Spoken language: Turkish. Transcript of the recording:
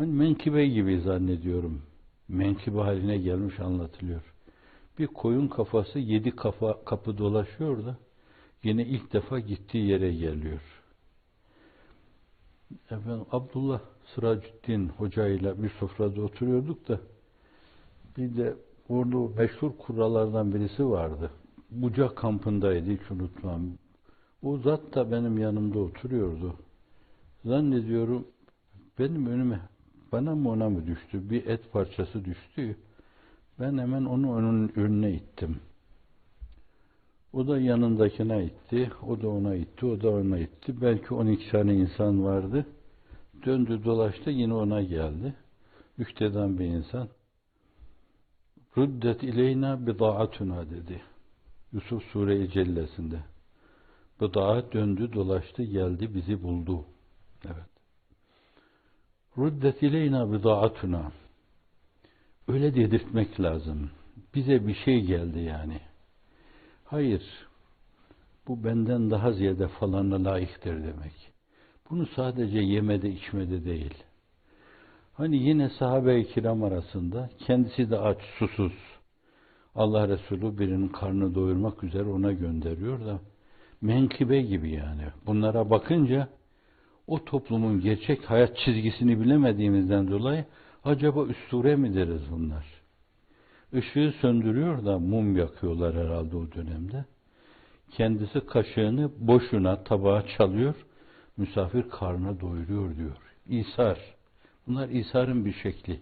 Hani menkibe gibi zannediyorum. Menkibe haline gelmiş anlatılıyor. Bir koyun kafası yedi kafa, kapı dolaşıyor da yine ilk defa gittiği yere geliyor. Efendim Abdullah Sıracüddin hocayla bir sofrada oturuyorduk da bir de orada meşhur kurallardan birisi vardı. Buca kampındaydı hiç unutmam. O zat da benim yanımda oturuyordu. Zannediyorum benim önüme bana mı ona mı düştü? Bir et parçası düştü. Ben hemen onu onun önüne ittim. O da yanındakine itti. O da ona itti. O da ona itti. Belki 12 tane insan vardı. Döndü dolaştı yine ona geldi. Ükteden bir insan. Ruddet ileyna bidaatuna dedi. Yusuf Sure-i Cellesinde. Bıdaat döndü dolaştı geldi bizi buldu. Evet. Ruddet ileyna bidaatuna. Öyle dedirtmek lazım. Bize bir şey geldi yani. Hayır. Bu benden daha ziyade falana layıktır demek. Bunu sadece yemede içmede değil. Hani yine sahabe-i kiram arasında kendisi de aç, susuz. Allah Resulü birinin karnını doyurmak üzere ona gönderiyor da menkıbe gibi yani. Bunlara bakınca o toplumun gerçek hayat çizgisini bilemediğimizden dolayı acaba üsture mi deriz bunlar? Işığı söndürüyor da mum yakıyorlar herhalde o dönemde. Kendisi kaşığını boşuna tabağa çalıyor, misafir karnına doyuruyor diyor. İsar. Bunlar İsa'nın bir şekli.